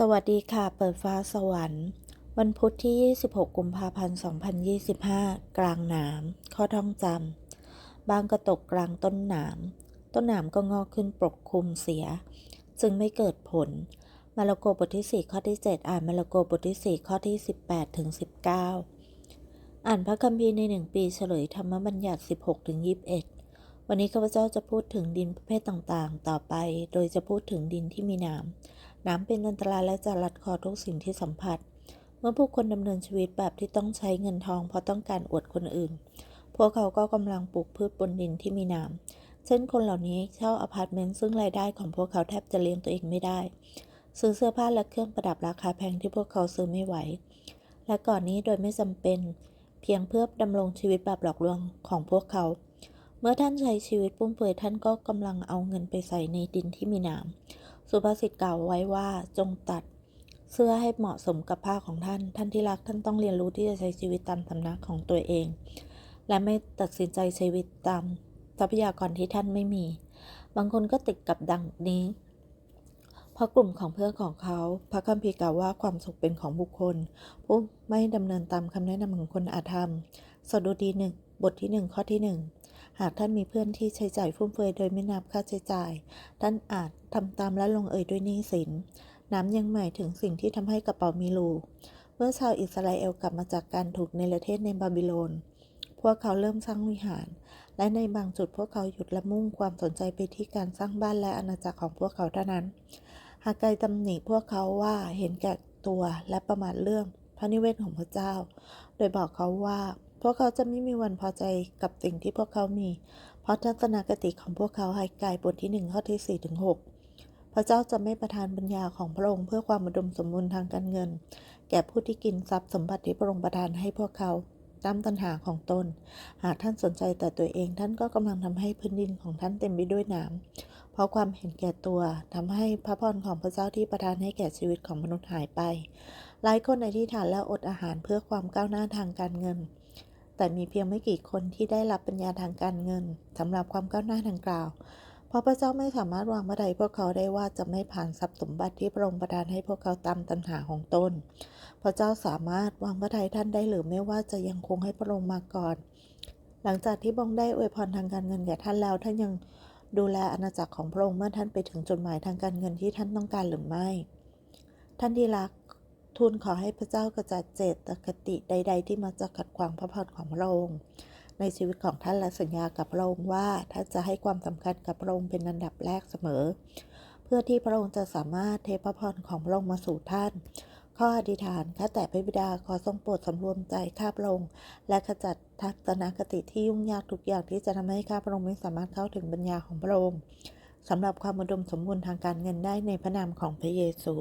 สวัสดีค่ะ เปิดฟ้าสวรรค์ วันพุธที่ 26 กุมภาพันธ์ 2025 กลางหนาม ข้อท่องจำ บางกระตกกลางต้นหนาม ต้นหนามก็งอกขึ้นปกคลุมเสีย จึงไม่เกิดผล มาระโกบทที่ 4 ข้อที่ 7 อ่านมาระโกบทที่ 4 ข้อที่ 18 ถึง 19 อ่านพระคัมภีร์ในหนึ่งปีเฉลยธรรมบัญญัติ 16 ถึง 21 วันนี้ข้าพเจ้าจะพูดถึงดินประเภทต่างๆ ต่อไป โดยจะพูดถึงดินที่มีหนาม น้ำเป็นอันตรายและจะรัดคอทุกสิ่งที่สัมผัส เมื่อผู้คนดำเนินชีวิตแบบที่ต้องใช้เงินทอง เพราะต้องการอวดคนอื่น พวกเขาก็กำลังปลูกพืชบนดินที่มีน้ำเช่นคนเหล่านี้เช่าอพาร์ตเมนต์ซึ่งรายได้ของพวกเขาแทบจะเลี้ยงตัวเองไม่ได้ ซื้อเสื้อผ้าและเครื่องประดับราคาแพงที่พวกเขาซื้อไม่ไหว และก่อนนี้โดยไม่จำเป็น เพียงเพื่อดำรงชีวิตแบบหลอกลวงของพวกเขาเมื่อท่านใช้ชีวิตปุ้มเฟือยท่านก็กำลังเอาเงินไปใส่ในดินที่มีน้ำ สุภาษิตกล่าวไว้ว่าจงตัดเสื้อให้เหมาะสมกับผ้าของท่าน ท่านที่รักท่านต้องเรียนรู้ที่จะใช้ชีวิตตามสำนักของตัวเอง และไม่ตัดสินใจช้ชีวิตตามทรัพยากรที่ท่านไม่มี บางคนก็ติดกับดังนี้ เพราะกลุ่มของเพื่อนของเขา พระคัมภีร์กล่าวว่าความสุขเป็นของบุคคล ผู้ไม่ดำเนินตามคำแนะนำของคนอาธรรม สดุดีหนึ่งบทที่หนึ่งข้อที่หนึ่ง หากท่านมีเพื่อนที่ใช้จ่ายฟุ่มเฟือยโดยไม่นับค่าใช้จ่าย ท่านอาจทำตามและลงเอยด้วยหนี้สิน น้ำยังหมายถึงสิ่งที่ทำให้กระเป๋ามีรูเมื่อชาวอิสราเอลกลับมาจากการถูกในประเทศในบาบิโลน พวกเขาเริ่มสร้างวิหาร และในบางจุดพวกเขาหยุดและมุ่งความสนใจไปที่การสร้างบ้านและอาณาจักรของพวกเขาเท่านั้น หากไกลตำหนิพวกเขาว่าเห็นแก่ตัวและประมาทเรื่องพระนิเวศของพระเจ้า โดยบอกเขาว่า วกเขาจะไม่มีวันพอใจกับสิ่งที่พวกเขามี เพราะทัศนคติของพวกเขาให้กายบทที่หนึ่งข้อที่สี่ถึงหกพระเจ้าจะไม่ประทานปัญญาของพระองค์เพื่อความอุดมสมบูรณ์ทางการเงิน แก่ผู้ที่กินทรัพย์สมบัติที่พระองค์ประทานให้พวกเขาตามตัณหาของตน หากท่านสนใจแต่ตัวเองท่านก็กำลังทำให้พื้นดินของท่านเต็มไปด้วยน้ำเพราะความเห็นแก่ตัวทำให้พระพรของพระเจ้าที่ประทานให้แก่ชีวิตของมนุษย์หายไป หลายคนในที่ฐานแล้วอดอาหารเพื่อความก้าวหน้าทางการเงิน แต่มีเพียงไม่กี่คนที่ได้รับปัญญาทางการเงินสำหรับความก้าวหน้าดังกล่าว เพราะพระเจ้าไม่สามารถวางบันไดพวกเขาได้ว่าจะไม่ผ่านทรัพย์สมบัติที่พระองค์ประทานให้พวกเขาตามตัณหาของตน พระเจ้าสามารถวางพระทัยท่านได้หรือไม่ว่าจะยังคงให้พระองค์มาก่อน หลังจากที่พระองได้อวยพรทางการเงินแก่ท่านแล้วท่านยังดูแลอาณาจักรของพระองค์เมื่อท่านไปถึงจุดหมายทางการเงินที่ท่านต้องการหรือไม่ ท่านที่รัก ทูลขอให้พระเจ้ากระจัดเจตคติใด ๆ ที่มาจากขัดขวางพระพรของพระองค์ในชีวิตของท่านและสัญญากับพระองค์ว่าท่านจะให้ความสำคัญกับพระองค์เป็นอันดับแรกเสมอ เพื่อที่พระองค์จะสามารถเทพระพรของพระองค์มาสู่ท่าน ข้ออธิษฐานข้าแต่พระบิดาขอทรงโปรดสำรวมใจข้าพระองค์และขจัดทัศนคติที่ยุ่งยากทุกอย่างที่จะทำให้ข้าพระองค์ไม่สามารถเข้าถึงปัญญาของพระองค์สำหรับความอุดมสมบูรณ์ทางการเงินได้ในพระนามของพระเยซู